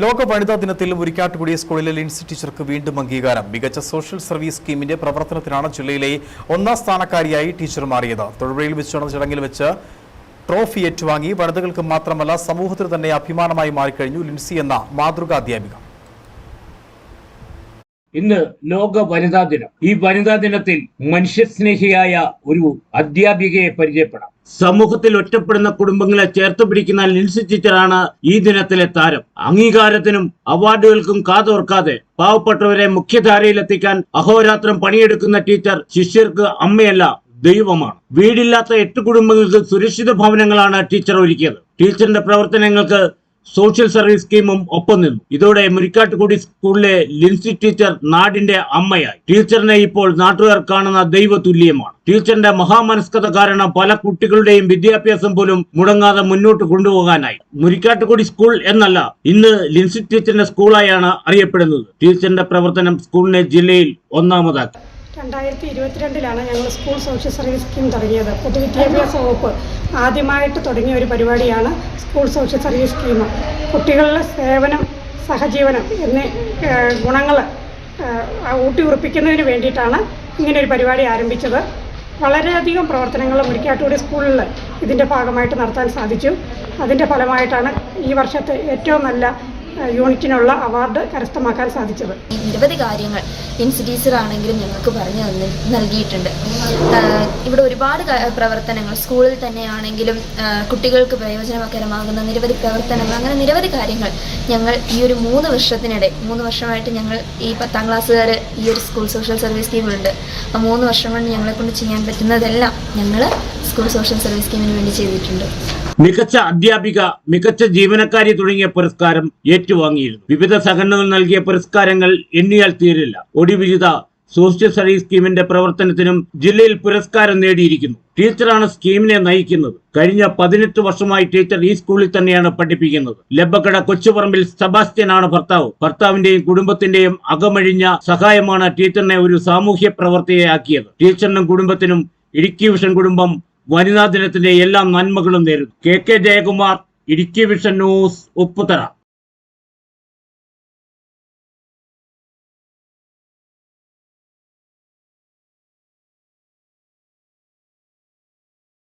ലോക വനിതാ ദിനത്തിൽ മുരിക്കാട്ടുകുടി സ്കൂളിലെ ലിൻസി ടീച്ചർക്ക് വീണ്ടും അംഗീകാരം. മികച്ച സോഷ്യൽ സർവീസ് സ്കീമിന്റെ പ്രവർത്തനത്തിനാണ് ജില്ലയിലെ ഒന്നാം സ്ഥാനക്കാരിയായി ടീച്ചർ മാറിയത്. തൊഴിലിൽ വെച്ച് നടന്ന ചടങ്ങിൽ വെച്ച് ട്രോഫി ഏറ്റുവാങ്ങി. വനിതകൾക്ക് മാത്രമല്ല സമൂഹത്തിന് തന്നെ അഭിമാനമായി മാറിക്കഴിഞ്ഞു ലിൻസി എന്ന മാതൃകാ അധ്യാപിക. ഇന്ന് ലോക വനിതാ ദിനം. ഈ വനിതാ ദിനത്തിൽ മനുഷ്യസ്നേഹിയായ ഒരു അധ്യാപികയെ പരിചയപ്പെടാം. സമൂഹത്തിൽ ഒറ്റപ്പെടുന്ന കുടുംബങ്ങളെ ചേർത്ത് പിടിക്കുന്ന ലിൻസി ടീച്ചറാണ് ഈ ദിനത്തിലെ താരം. അംഗീകാരത്തിനും അവാർഡുകൾക്കും കാതോർക്കാതെ പാവപ്പെട്ടവരെ മുഖ്യധാരയിലെത്തിക്കാൻ അഹോരാത്രം പണിയെടുക്കുന്ന ടീച്ചർ ശിഷ്യർക്ക് അമ്മയല്ല ദൈവമാണ്. വീടില്ലാത്ത എട്ട് കുടുംബങ്ങൾക്ക് സുരക്ഷിത ഭവനങ്ങളാണ് ടീച്ചർ ഒരുക്കിയത്. ടീച്ചറിന്റെ പ്രവർത്തനങ്ങൾക്ക് സോഷ്യൽ സർവീസ് സ്കീമും ഒപ്പം നിന്നു. ഇതോടെ മുരിക്കാട്ടുകുടി സ്കൂളിലെ ലിൻസി ടീച്ചർ നാടിന്റെ അമ്മയായി. ടീച്ചറിനെ ഇപ്പോൾ നാട്ടുകാർ കാണുന്ന ദൈവ തുല്യമാണ് ടീച്ചറിന്റെ മഹാമനസ്കത കാരണം പല കുട്ടികളുടെയും വിദ്യാഭ്യാസം പോലും മുടങ്ങാതെ മുന്നോട്ട് കൊണ്ടുപോകാനായി. മുരിക്കാട്ടുകുടി സ്കൂൾ എന്നല്ല ഇന്ന് ലിൻസി ടീച്ചറിന്റെ സ്കൂളായാണ് അറിയപ്പെടുന്നത്. ടീച്ചറിന്റെ പ്രവർത്തനം സ്കൂളിനെ ജില്ലയിൽ ഒന്നാമതാക്കി. രണ്ടായിരത്തി ഇരുപത്തിരണ്ടിലാണ് ഞങ്ങൾ സ്കൂൾ സോഷ്യൽ സർവീസ് സ്കീം തുടങ്ങിയത്. പൊതുവിദ്യാഭ്യാസ വകുപ്പ് ആദ്യമായിട്ട് തുടങ്ങിയ ഒരു പരിപാടിയാണ് സ്കൂൾ സോഷ്യൽ സർവീസ് സ്കീം. കുട്ടികളുടെ സേവനം സഹജീവനം എന്നീ ഗുണങ്ങൾ ഊട്ടിയുറപ്പിക്കുന്നതിന് വേണ്ടിയിട്ടാണ് ഇങ്ങനെ ഒരു പരിപാടി ആരംഭിച്ചത്. വളരെയധികം പ്രവർത്തനങ്ങൾ മുരിക്കാട്ടൂടി സ്കൂളിൽ ഇതിന്റെ ഭാഗമായിട്ട് നടത്താൻ സാധിച്ചു. അതിന്റെ ഫലമായിട്ടാണ് ഈ വർഷത്തെ ഏറ്റവും നല്ല യൂണിറ്റിനുള്ള അവാർഡ് കരസ്ഥമാക്കാൻ സാധിച്ചത്. നിരവധി കാര്യങ്ങൾ ലിൻസി ടീച്ചർ ആണെങ്കിലും ഞങ്ങൾക്ക് പറഞ്ഞു തന്നി നൽകിയിട്ടുണ്ട്. ഇവിടെ ഒരുപാട് പ്രവർത്തനങ്ങൾ സ്കൂളിൽ തന്നെയാണെങ്കിലും കുട്ടികൾക്ക് പ്രയോജനകരമാകുന്ന നിരവധി പ്രവർത്തനങ്ങൾ അങ്ങനെ നിരവധി കാര്യങ്ങൾ ഞങ്ങൾ ഈ ഒരു മൂന്ന് വർഷത്തിനിടെ മൂന്ന് വർഷമായിട്ട് ഞങ്ങൾ ഈ പത്താം ക്ലാസ്സുകാർ ഈ ഒരു സ്കൂൾ സോഷ്യൽ സർവീസ് സ്കീമിലുണ്ട് ആ മൂന്ന് വർഷം കൊണ്ട് ഞങ്ങളെ കൊണ്ട് ചെയ്യാൻ പറ്റുന്നതെല്ലാം ഞങ്ങൾ സ്കൂൾ സോഷ്യൽ സർവീസ് സ്കീമിന് വേണ്ടി ചെയ്തിട്ടുണ്ട്. മികച്ച അധ്യാപിക മികച്ച ജീവനക്കാരി തുടങ്ങിയ പുരസ്കാരം ഏറ്റുവാങ്ങിയിരുന്നു വിവിധ സംഘടനകൾ നൽകിയ പുരസ്കാരങ്ങൾ എണ്ണിയാൽ തീരില്ല. ഒടിവിജിത സോഷ്യൽ സർവീസ് സ്കീമിന്റെ പ്രവർത്തനത്തിനും ജില്ലയിൽ പുരസ്കാരം നേടിയിരിക്കുന്നു. ടീച്ചറാണ് സ്കീമിനെ നയിക്കുന്നത്. കഴിഞ്ഞ പതിനെട്ട് വർഷമായി ടീച്ചർ ഈ സ്കൂളിൽ തന്നെയാണ് പഠിപ്പിക്കുന്നത്. ലബക്കട കൊച്ചുപറമ്പിൽ സെബാസ്റ്റ്യനാണ് ഭർത്താവ്. ഭർത്താവിന്റെയും കുടുംബത്തിന്റെയും അകമഴിഞ്ഞ സഹായമാണ് ടീച്ചറിനെ ഒരു സാമൂഹ്യ പ്രവർത്തകയാക്കിയത് ടീച്ചറിനും കുടുംബത്തിനും ഇടുക്കി വിഷൻ കുടുംബം വനിതാ ദിനത്തിന്റെ എല്ലാ നന്മകളും നേരുന്നു. K K Jayakumar Idukki vision news Upputhara.